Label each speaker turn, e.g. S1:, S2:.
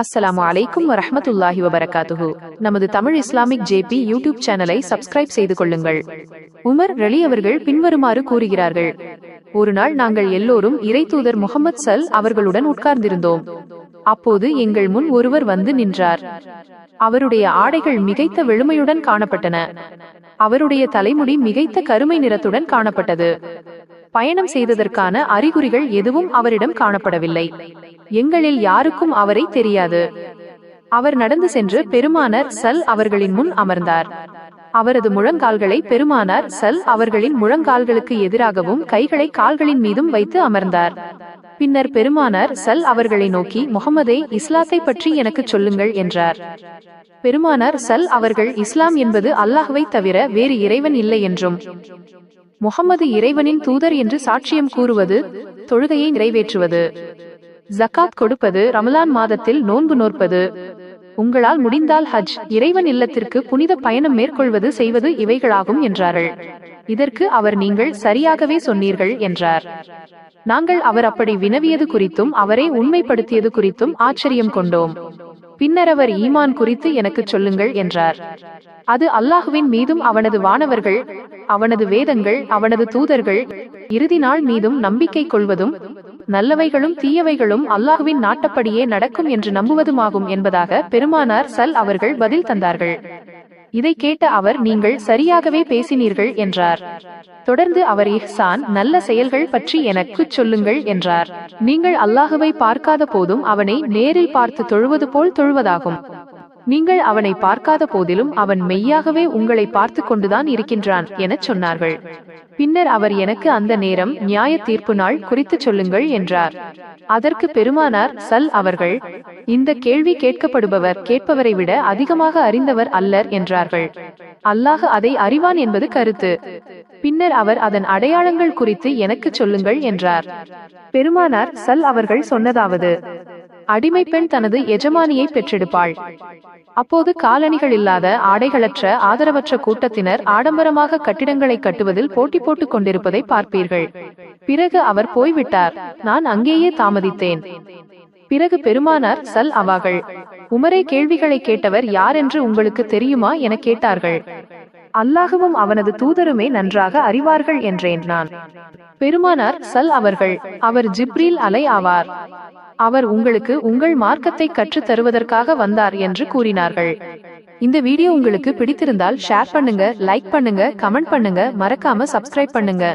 S1: அஸ்ஸலாமு அலைக்கும் வரஹ்மத்துல்லாஹி வபரகாத்துஹு. நமது தமிழ் இஸ்லாமிக் ஜேபி யூடியூப் சேனலை சப்ஸ்கிரைப் செய்து கொள்ளுங்கள். உமர் ரலி அவர்கள் பின்வருமாறு கூறுகிறார்கள். ஒரு நாள் நாங்கள் எல்லோரும் இறை தூதர் முகமது சல் அவர்களுடன் உட்கார்ந்திருந்தோம். அப்போது எங்கள் முன் ஒருவர் வந்து நின்றார். அவருடைய ஆடைகள் மிகைத்த வெளுமையுடன் காணப்பட்டன. அவருடைய தலைமுடி மிகைத்த கருமை நிறத்துடன் காணப்பட்டது. பயணம் செய்ததற்கான அறிகுறிகள் எதுவும் அவரிடம் காணப்படவில்லை. எங்களில் யாருக்கும் அவரை தெரியாது. அவர் நடந்து சென்று பெருமானர் சல் அவர்களின் முன் அமர்ந்தார். அவரது முழங்கால்களை பெருமானார் சல் அவர்களின் முழங்கால்களுக்கு எதிராகவும் கைகளை கால்களின் மீதும் வைத்து அமர்ந்தார். பின்னர் பெருமானார் சல் அவர்களை நோக்கி முகமதே இஸ்லாத்தை பற்றி எனக்கு சொல்லுங்கள் என்றார். பெருமானார் சல் அவர்கள் இஸ்லாம் என்பது அல்லாஹுவை தவிர வேறு இறைவன் இல்லை என்றும். முகமது இறைவனின் தூதர் என்று சாட்சியம் கூறுவது தொழுகையை நிறைவேற்றுவது. ஜக்காத் கொடுப்பது ரமலான் மாதத்தில் நோன்பு நோற்பது. உங்களால் முடிந்தால் ஹஜ். இறைவன் இல்லத்திற்கு புனித பயணம் மேற்கொள்வது செய்வது இவைகளாகும் என்றார்கள். இதற்கு அவர் நீங்கள் சரியாகவே சொன்னீர்கள் என்றார். நாங்கள் அவர் அப்படி வினவியது குறித்தும் அவரை உண்மைப்படுத்தியது குறித்தும் ஆச்சரியம் கொண்டோம். பின்னர் அவர் ஈமான் குறித்து எனக்கு சொல்லுங்கள் என்றார். அது அல்லாஹுவின் மீதும் அவனது வானவர்கள் அவனது வேதங்கள் அவனது தூதர்கள் இறுதி நாள் மீதும் நம்பிக்கை கொள்வதும் நல்லவைகளும் தீயவைகளும் அல்லாஹுவின் நாட்டப்படியே நடக்கும் என்று நம்புவதுமாகும் என்பதாக பெருமானார் சல் அவர்கள் பதில் தந்தார்கள். இதை கேட்ட அவர் நீங்கள் சரியாகவே பேசினீர்கள் என்றார். தொடர்ந்து அவர் இஹ்சான் நல்ல செயல்கள் பற்றி எனக்குச் சொல்லுங்கள் என்றார். நீங்கள் அல்லாஹுவை பார்க்காத போதும் அவனை நேரில் பார்த்து தொழுவது போல் தொழுவதாகும். நீங்கள் அவனை பார்க்காத போதிலும் அவன் மெய்யாகவே உங்களை பார்த்து கொண்டுதான் இருக்கின்றான் எனச் சொன்னார்கள். பின்னர் அவர் எனக்கு அந்த நேரம் நியாய தீர்ப்பு நாள் குறித்து சொல்லுங்கள் என்றார். அதற்கு பெருமானார் சல் அவர்கள் இந்த கேள்வி கேட்கப்படுபவர் கேட்பவரை விட அதிகமாக அறிந்தவர் அல்லர் என்றார்கள். அல்லாஹ் அதை அறிவான் என்பது கருத்து. பின்னர் அவர் அதன் அடையாளங்கள் குறித்து எனக்கு சொல்லுங்கள் என்றார். பெருமானார் சல் அவர்கள் சொன்னதாவது அடிமை பெண் தனது எஜமானியை பெற்றெடுப்பாள். அப்போது காலணிகள் இல்லாத ஆடைகளற்ற ஆதரவற்ற கூட்டத்தினர் ஆடம்பரமாக கட்டிடங்களை கட்டுவதில் போட்டி போட்டுக் கொண்டிருப்பதை பார்ப்பீர்கள். பிறகு அவர் போய்விட்டார். நான் அங்கேயே தாமதித்தேன். பிறகு பெருமானார் சல் அவாகள் உமரே கேள்விகளை கேட்டவர் யார் என்று உங்களுக்கு தெரியுமா? என கேட்டார்கள். அல்லாஹுவும் அவனது தூதருமே நன்றாக அறிவார்கள் என்றேன் நான். பெருமானார் சல் அவர்கள் அவர் ஜிப்ரீல் அலை ஆவார். அவர் உங்களுக்கு உங்கள் மார்க்கத்தை கற்றுத் தருவதற்காக வந்தார் என்று கூறினார்கள். இந்த வீடியோ உங்களுக்கு பிடித்திருந்தால் ஷேர் பண்ணுங்க லைக் பண்ணுங்க கமெண்ட் பண்ணுங்க மறக்காம சப்ஸ்கிரைப் பண்ணுங்க.